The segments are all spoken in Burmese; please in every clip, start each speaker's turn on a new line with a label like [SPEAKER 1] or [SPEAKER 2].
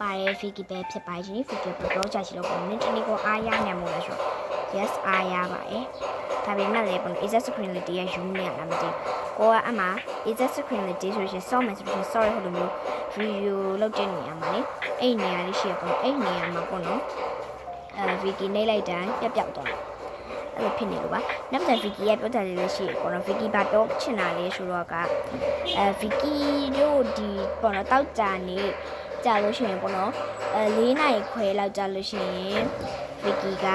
[SPEAKER 1] ပါရဲ့ figure ပဲဖြစ်ပါရှင် figure ဘယ်တော့ကြာချီလို့ပေါ့နင်းတနည်းကိုအားရနိုင်မို့လဲဆိုတော့ yes အားရပါရဲ့ဒါပေမဲ့လည်းပေါ့ is screen လေးတည်းရယူနေရလားမသိကိုကအမှ is screen လေးတည်းဆိုရှင် saw မယ်ဆိုရင် sorry ဟိုလိုမျိုး review လုပ်တဲ့နေရာမှာလေအဲ့နေရာလေးရှိရပေါ့အဲ့နေရာမှာပေါ့နော်အဲ wiki နှိပ်လိုက်တိုင်းပြတ်ပြောက်သွားတယ်အဲ့လိုဖြစ်နေလို့ပါနောက်တစ် wiki ရဲ့ပြောတာလေးလည်းရှိရပေါ့နော် wiki ဘာတော့ချင်တာလေးဆိုတော့ကအဲ wiki တို့ဒီပေါ့နော်တောက်ကြနေ ကြာလို့ရှိရင်ပေါ့နော်အဲ၄နိုင်ခွဲလောက်ကြာလို့ရှိရင် wiki က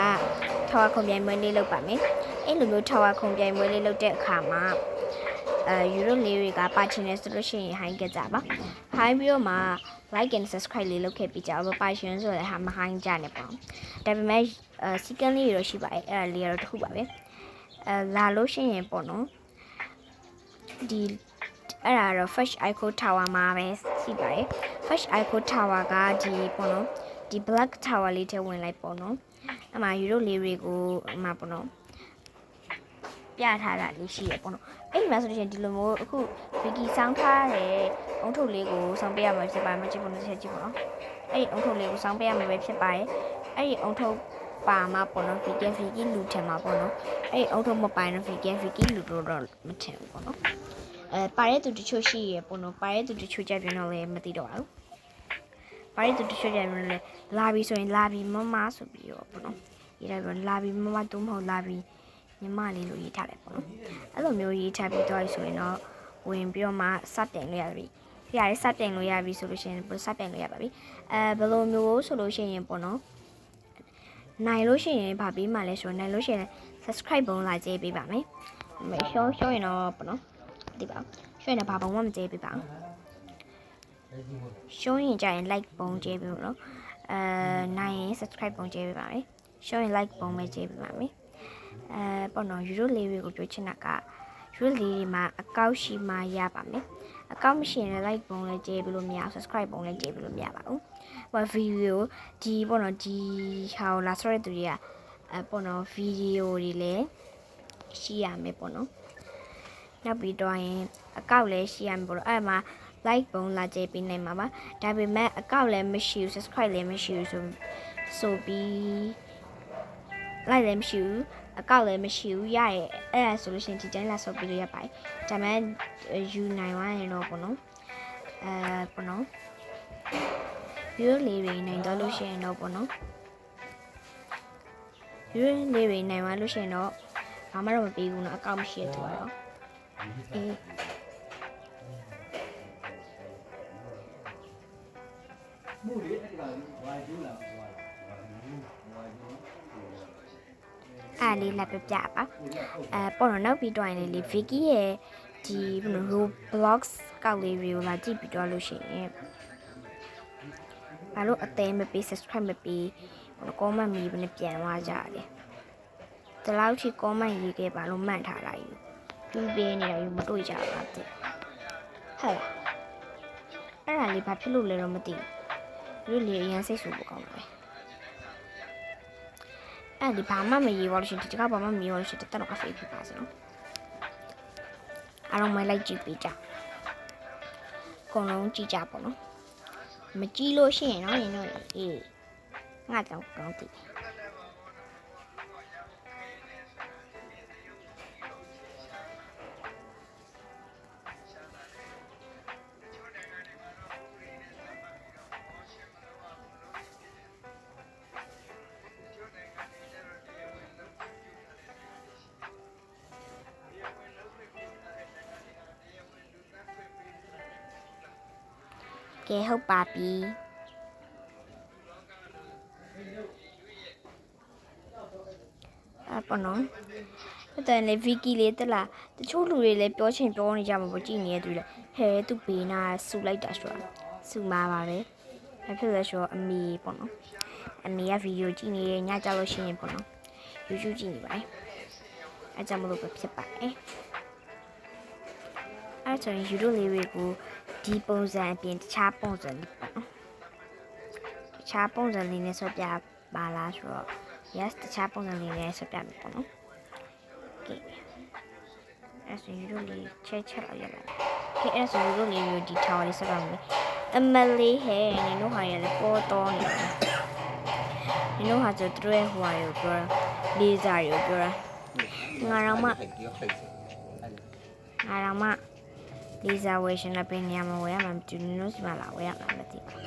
[SPEAKER 1] ထောက်ခုံပြိုင်ပွဲလေးလုပ်ပါမယ်အဲ့လိုမျိုးထောက်ခုံပြိုင်ပွဲလေးလုပ်တဲ့အခါမှာအဲယူရိုလေးတွေကပါချင်တယ်ဆိုလို့ရှိရင်ဟိုင်းကြကြပါဟိုင်းပြီးတော့မှ like and subscribe လေးလုပ်ခဲ့ပြီးကြတော့ပါရှင်ဆိုတဲ့ဟာမဟိုင်းကြနဲ့ပေါ့ဒါပေမဲ့အဲ second လေးတော့ရှိပါတယ်အဲ့ဒါလေးကတော့တစ်ခုပါပဲအဲလာလို့ရှိရင်ပေါ့နော်ဒီ အဲ့ဒါတော့ fresh icon tower မှာပဲရှိပါတယ် fresh icon tower ကဒီပေါ့နော်ဒီ black tower လေးထဲဝင်လိုက်ပေါ့နော်အမှယူရိုလေးတွေကိုအမှပေါ့နော်ပြထားတာလေးရှိရပေါ့နော်အဲ့ဒီမှာဆိုလို့ရှိရင်ဒီလိုမျိုးအခု wiki စောင်းထားတဲ့အုံထုတ်လေးကိုစောင်းပေးရမှာဖြစ်ပါတယ်မကြည့်ဘူးတစ်ချက်ကြည့်ပေါ့နော်အဲ့ဒီအုံထုတ်လေးကိုစောင်းပေးရမှာပဲဖြစ်ပါတယ်အဲ့ဒီအုံထုတ်ပါမှာပေါ့နော် wiki wiki လူထင်မှာပေါ့နော်အဲ့ဒီအုံထုတ်မပိုင်တော့ wiki wiki လူတော့တော့မထင်ဘူးပေါ့နော် အဲပါတဲ့သူတချို့ရှိရပေါ့နော်ပါတဲ့သူတချို့ကြပြန်တော့လည်းမသိတော့ပါဘူးပါတဲ့သူတချို့ကြပြန်လည်းလာပြီဆိုရင်လာပြီမမဆိုပြီးတော့ပေါ့နော်ရေးလိုက်တော့လာပြီမမတူမဟုတ်လာပြီညီမလေးလို့ရေးထားတယ်ပေါ့နော်အဲ့လိုမျိုးရေးထားပြီးတော့ဆိုရင်တော့ဝင်ပြီးတော့မှစတင်လို့ရပြီဖျားလေးစတင်လို့ရပြီဆိုလို့ရှိရင်စတင်လို့ရပါပြီအဲဘယ်လိုမျိုးဆိုလို့ရှိရင်ပေါ့နော်နိုင်လို့ရှိရင်ဗာပေးမှလဲဆိုတော့နိုင်လို့ရှိရင် subscribe ဘုံလာကြည့်ပေးပါမယ်မရှောရှောရင်တော့ပေါ့နော် ဒီပါရှောရင်တော့ဘာဘုံမှမကြည့်ပေးပါဘူးရှောရင်ကြရင် like ဘုံကြည့်ပေးလို့နော်အဲနိုင်ရင် subscribe ဘုံကြည့်ပေးပါမယ်ရှောရင် like ဘုံပဲကြည့်ပေးပါမယ်အဲပေါ့နော် euro လေးတွေကိုပြောချင်တာက euro လေးတွေမှာအကောက်ရှိမှရပါမယ်အကောက်မရှိရင်လည်း like ပုံလည်းကြည့်ပြီးလို့မရအောင် subscribe ပုံလည်းကြည့်ပြီးလို့မရပါဘူး။ဟိုဗီဒီယိုဒီပေါ့နော်ဒီဟာကိုလာဆိုတဲ့သူတွေကအဲပေါ့နော်ဗီဒီယိုတွေလည်းရှိရမယ်ပေါ့နော်။ နောက်ပြီးတော့ရင်အကောက်လည်းရှိရမယ်ပေါ့နော်။အဲ့မှာ like ပုံလာကြည့်ပြီးနိုင်မှာပါ။ဒါပေမဲ့အကောက်လည်းမရှိဘူး subscribe လည်းမရှိဘူးဆိုဆိုပြီး like လည်းမရှိဘူးအကောက်လည်းမရှိဘူးရရဲ့အဲ့ဒါဆိုလို့ရှိရင်ဒီတိုင်းလာဆော့ပြီးလို့ရပါတယ်ဒါပေမဲ့ယူနိုင်သွားရင်တော့ပေါ့နော်အဲပေါ့နော်ယူလေးတွေနိုင်တော့လို့ရှိရင်တော့ပေါ့နော်ယူလေးတွေနိုင်သွားလို့ရှိရင်တော့ဘာမှတော့မပေးဘူးနော်အကောက်မရှိရတူတော့ အေးအားလေးလက်ပြပြပါအဲပေါ့နော်နောက်ပြီးတော့ရင်လေ Vicky ရဲ့ဒီဘယ်လို Roblox ကောက်လေးတွေကိုလာကြည့်ပြီးတော့လို့ရှိရင်ဘာလို့အသေးမပေး subscribe မပေးဟို comment မီးဘယ်နဲ့ပြန်သွားကြတယ်ဒီလောက်ထိ comment ရေးခဲ့ပါလို့မှတ်ထားလိုက် ယူပြပေးနေတာယူမတွေ့ကြပါဘူးဟဲ့အဲ့ဒါလေးဘာဖြစ်လို့လဲတော့မသိဘူးဒီလိုလေအရင်စိတ်ဆူဖို့ကောင်းတယ်အဲ့ဒီဘာမှမရေးပါလို့ရှိရင်ဒီကဘာမှမရေးပါလို့ရှိရင်တက်တော့အဖေးဖြစ်ပါစေနော်အားလုံးမလိုက်ကြည့်ပေးကြအကုန်လုံးကြည့်ကြပါနော်မကြည့်လို့ရှိရင်တော့ရင်တော့အေးငါကြောင့်ကောင်းတည် ကဲဟုတ်ပါပြီအဲ့ပေါ့နော်ဟုတ်တယ်လေဗီကီလေးတက်လာတချို့လူတွေလည်းပြောချင်ပြောနေကြမှာပေါ့ကြည်နေရသူလည်းဟဲသူဘေးနာဆူလိုက်တာဆိုတာဆူမှာပါပဲဘာဖြစ်လဲဆိုတော့အမေပေါ့နော်အမေကဗီဒီယိုကြည့်နေရညကြလို့ရှိရင်ပေါ့နော် YouTube ကြည့်နေပါတယ်အဲကြောင့်မလို့ပဲဖြစ်ပါတယ်အဲဆိုရင် YouTube လေးတွေကို ဒီပုံစံအပြင်တခြားပုံစံလေးပေါ့နော်တခြားပုံစံလေးနဲ့ဆော့ပြပါလားဆိုတော့ yes တခြားပုံစံလေးနဲ့ဆော့ပြမယ်ပေါ့နော် okay အဲ့ဆို YouTube လေးချက်ချက်လောက်ရလာ okay အဲ့ဆို YouTube လေးကိုဒီ tower လေးဆော့ပါမယ်အမလေးဟဲ့နင်တို့ဟာရလေပေါ်တော့နေတယ်နင်တို့ဟာဆိုသူတို့ရဲ့ဟိုဟာကိုပြောတာလေးစားကိုပြောတာငါတော့မှ
[SPEAKER 2] Phải kia phải sửa. Đây.
[SPEAKER 1] ငါတော့မှ လေးစားဝယ်ရှင်လည်းပင်ညမဝယ်ရမှာမတူနင်တို့စီမလာဝယ်ရမှာမသိဘူး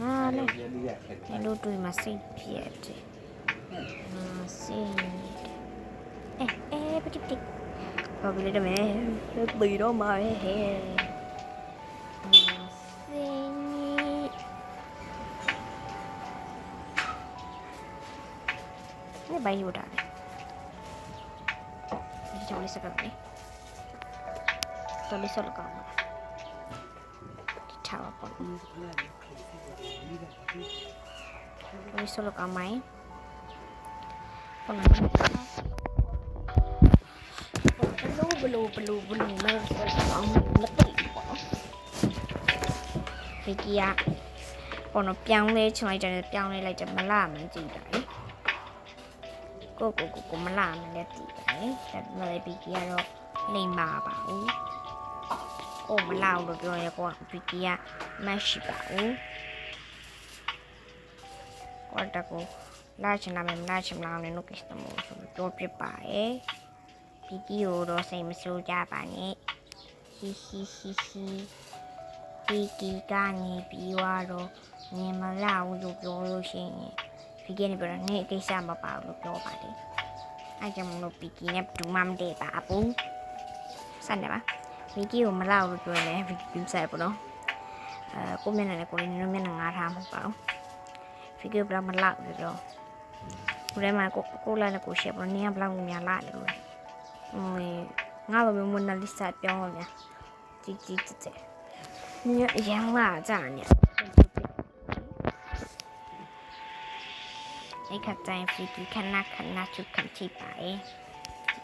[SPEAKER 1] ငါလည်း
[SPEAKER 2] Đây, đi ra, phải
[SPEAKER 1] နင်တို့တွေ့မှာစိတ်ပြည့်တယ်ငါစိတ်အဲအဲပတိပတိဘာဖြစ်လဲတမဲဘယ်တော့မှဟဲ့ဟဲ့ငါစိတ်ဒီဘိုင်ယူတာ လေဒီကြောင့်လေးစကားလေတော်လေးဆော့လကောင်းပါဒီချာပါပေါ့လေးဆော့လကောင်းမိုင်းပေါ့နော်ဘလူးဘလူးဘလူးဘလူးမဲဆော့လကောင်းလက်တိပေါ့နော်ဒီကီယာပေါ့နော်ပြောင်းလဲချင်လိုက်တယ်ပြောင်းလဲလိုက်တယ်မလာမှန်းကြည့်တာလေကိုကိုကိုကိုမလာမလဲတည် ပါတယ်ဒါပေမဲ့ဘီကီကတော့လိမ့်ပါပါဘူးကိုမလာဘူးလို့ပြောရကောဘီကီကမရှိပါဘူးကိုတကူလာချင်တာမလာချင်မလားလည်းလို့ကိစ္စမို့ဆိုပြီးပြောပြပါရဲ့ဘီကီကိုတော့စိတ်မဆိုးကြပါနဲ့ဟီဟီဟီဟီဘီကီကနေပြီးတော့ငင်မလာဘူးလို့ပြောလို့ရှိရင်ပီကီနဲ့ပြောတော့နေကိစ္စမပါဘူးလို့ပြောပါတယ်။ အဲကြောင့်မလို့ပီကီနဲ့ဘူးမှမတည့်ပါဘူး။စနေပါပီကီကိုမလောက်လို့ပြောရင်ပီကီပြဆက်ပေါ့နော်။အဲကိုမျက်နှာနဲ့ကိုလေးနင်းမျက်နှာငါထားမှာပါဘူး။ပီကီဘလောက်မလောက်လို့ပြောဘယ်မှာကိုကိုလာနဲ့ကိုရှေ့ပေါ့နင်းဘလောက်များလာလေလို့။အင်းငါဘာမျိုးမနလီစာပြောင်းလို့များជីជីတက်တက်။နင်းအ အိတ်ခတ်တိုင်းဖီကီခဏခဏချုပ်ခံချိပါရဲ့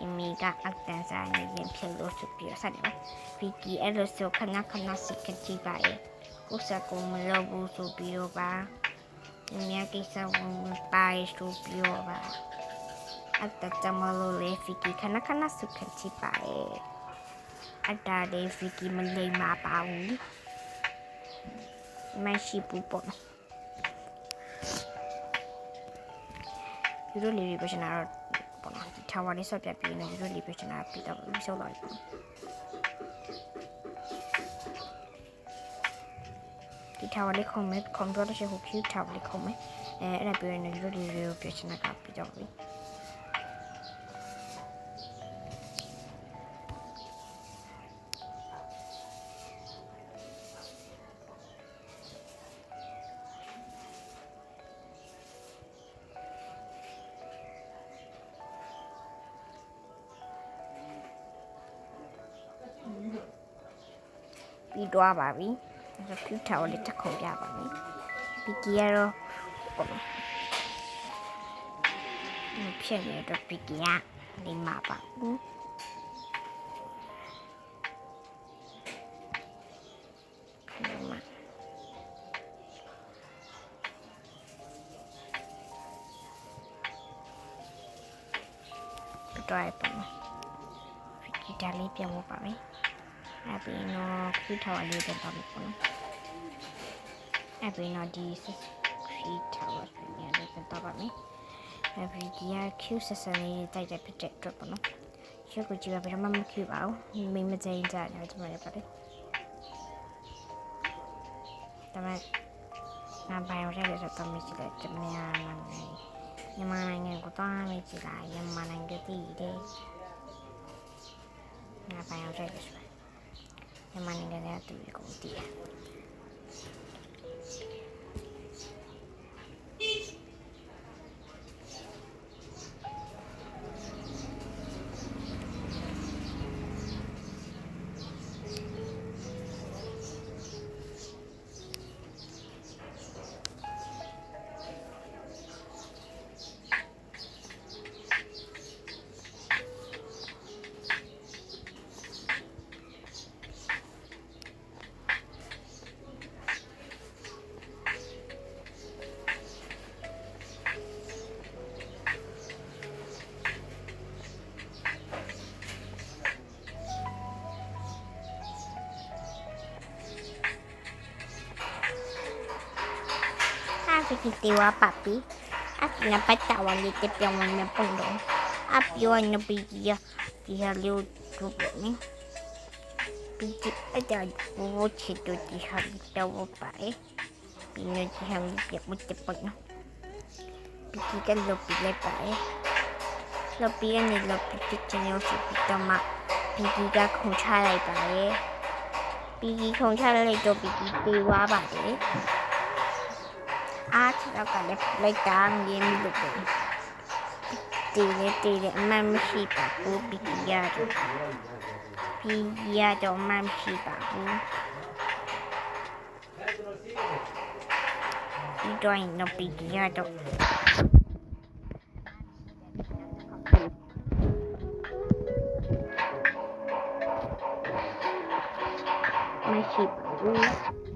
[SPEAKER 1] အမီကအတန်စားနေရင်ဖြစ်လို့ဆိုပြီးဆက်တယ်ဖီကီအဲ့လိုဆိုခဏခဏစိတ်ခချိပါရဲ့ကိုစကုံမလို့ဘူးဆိုပြီးတော့ပါအမြဲကိစ္စဝင်ပါဆိုပြီးတော့ပါအတတမလို့လေဖီကီခဏခဏစိတ်ခချိပါရဲ့အတားလေးဖီကီမလိမ့်မှာပါဘူးမရှိဘူးပေါ့ ယူရိုလီရီပရှင်နာတော့ပေါ့နော်ဒီထာဝါလေးဆော့ပြပြီးနေယူရိုလီပရှင်နာပြီးတော့ပြီးဆုံးတော့ပြီဒီထာဝါလေးခုံမဲ့ကွန်ပျူတာရှိဟိုဖြူထာဝါလေးခုံမဲ့အဲအဲ့ဒါပြီးရင်ယူရိုလီရီပရှင်နာကပြီးတော့ပြီ ပြီးတော့ပါပြီအဲ့ဖြူထာဝါလေးတစ်ခုံပြပါမယ်ဒီကီကတော့ပေါ့နော်ဒီဖြစ်နေတော့ပီကီယာဒီမှာပါဘူးဒီမှာတော့ပေါ့နော်ပီကီတာလေးပြန်ဖို့ပါမယ် အဲ့ပြီးတော့ခီထော်လေးတော့ပါပြီပေါ့နော်အဲ့ပြီးတော့ဒီခီထော်လေးလေးတော့ပါမယ်အဲ့ပြီးဒီက Q ဆက်ဆံလေးတိုက်တဲ့ဖြစ်တဲ့အတွက်ပေါ့နော်ရုပ်ကိုကြည့်ပါဘယ်မှမ Q ပါဘူးမိမကျင်းကြတယ်ဒီမှာရပါတယ်ဒါမဲ့ငါဘိုင်ရဲရတော့မရှိတဲ့တမယာနိုင်ငံမြန်မာနိုင်ငံကိုတော့မကြည့်လိုက်မြန်မာနိုင်ငံတည်တယ်ငါဘိုင်ရဲရ ဆိုမြန်မာနိုင် positivo a papi at napatawan ni Tepiangon na pundong at yun na bigya diha lutubo ni Piti adad uwo chito diha bitawo pa eh Pino diha lipiak mo tepag no Piti ka lupilay pa eh Lupilan ni lupiti chanaw si pitama Piti ka kung chalay pa eh ปีกี้ของฉันเลยตัวปีกี้ตีว่าบาดเลย လို့ပဲတီးလေတီးလေအမှန်မရှိပါဘူးပီကီရတော့ပီကီရတော့အမှန်မရှိပါဘူးဒီတော့ရင်တော့ပီကီရတော့မရှိပါဘူး Ngayon pili natin ko pila ko ba eh. Eh. Happy one no. Pili na jogo to pa min. Yun ka to. Pili so na to ha pa pe. အဲကတော့အော်ကတော့ပီကီ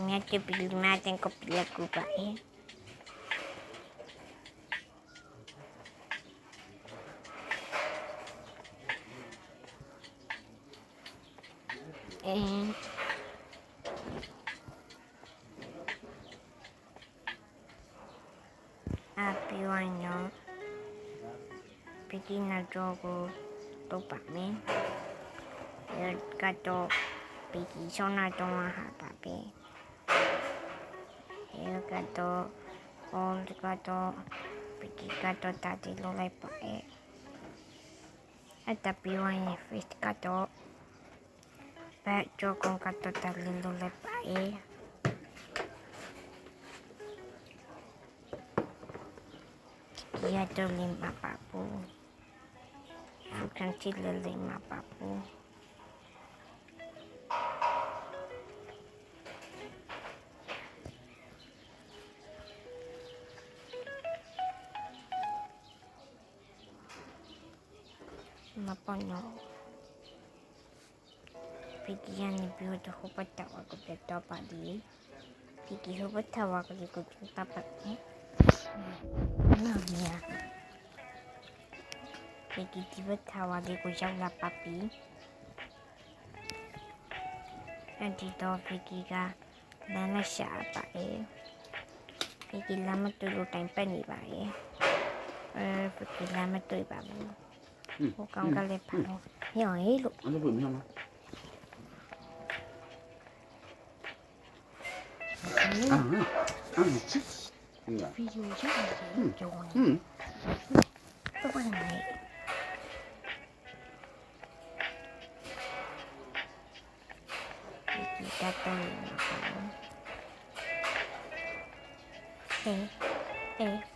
[SPEAKER 1] ကတော့တာတီလိုလိုက်ပါရဲ့အတပီဝိုင်းရဲ့ face ကတော့ဘက်ဂျိုကွန်ကတော့တာ လင်းလိုလိုက်ပါရဲ့ဒီရတော့လင်းမပါဘူးသူကန်ချီလလင်းမပါဘူး Napanyo. Bigyan ni Biyo to hupat tawa ko dito pa di. Bigi hupat tawa ko dito yung tapat ni. Ano niya? Bigi di ba tawa di ko siya wala papi? Nandito Bigi ka na na siya pa eh. Bigi lamang tulo tayong pani ba eh. Eh, Bigi lamang tuloy ba mo? ဟိုကောင်ကလည်းပါတော့ညောင်ဟေးလို့
[SPEAKER 2] အဲ့လိုမျိုးမအာအာချစ်ငါ
[SPEAKER 1] ဗီဒီယိုရိုက်နေကြောင်း
[SPEAKER 2] ဟွန်း
[SPEAKER 1] တော့ပါနေဒီကတ်တော့အေးအေးဒီ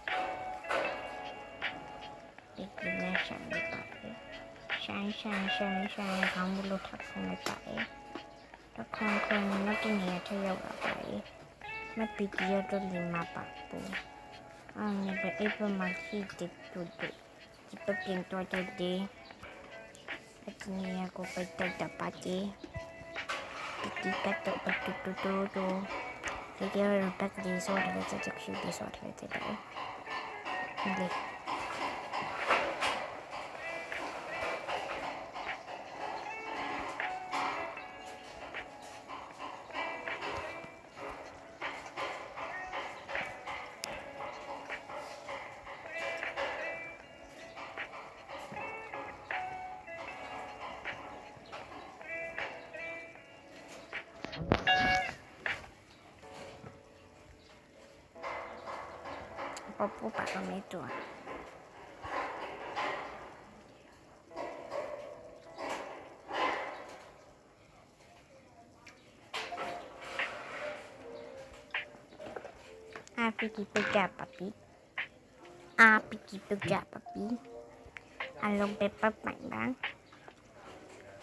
[SPEAKER 1] ใช่ใช่ใช่ทำบุรุษทักคงไม่ใส่ล้วคงคงไม่ต้องเหนียเที่ยวอะไรไม่ปีเดียวตัวลิมาปักปูอันนี้เป็นไอ้ประมาณที่ติดตัวเด็กจะไปเปลี่ยนตัวตัวเด็กไปที่นี่ก็ไปตัวต่ปัจจัยปที่ไดตัวไปตัวตัวตัวตัวเดี๋ยวเราไปดีสอดเลยจะจะคิวดีสอดเลยจะได้เลย ก็ผู้ปากก็ไม่ตรวจอาปิกิปิกาปะปิอาปิกิปิกาปะปิอาลงไปปั๊บใหมบ้าง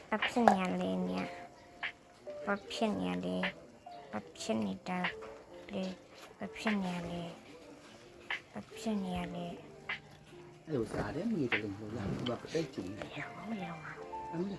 [SPEAKER 1] ปั๊บเช่นนเลยเนี่ยปั๊บเช่นนเลยปั๊บเช่นนี้เลปั๊บเช่นนเลย ဘာဖြစ်နေရလဲ
[SPEAKER 2] အဲ့လိုစားတယ်မြေတလုံးလို့လာသူကပတိတ်ကျုံနေ
[SPEAKER 1] ဟဲ့ဘာမလဲတော့
[SPEAKER 2] အမေ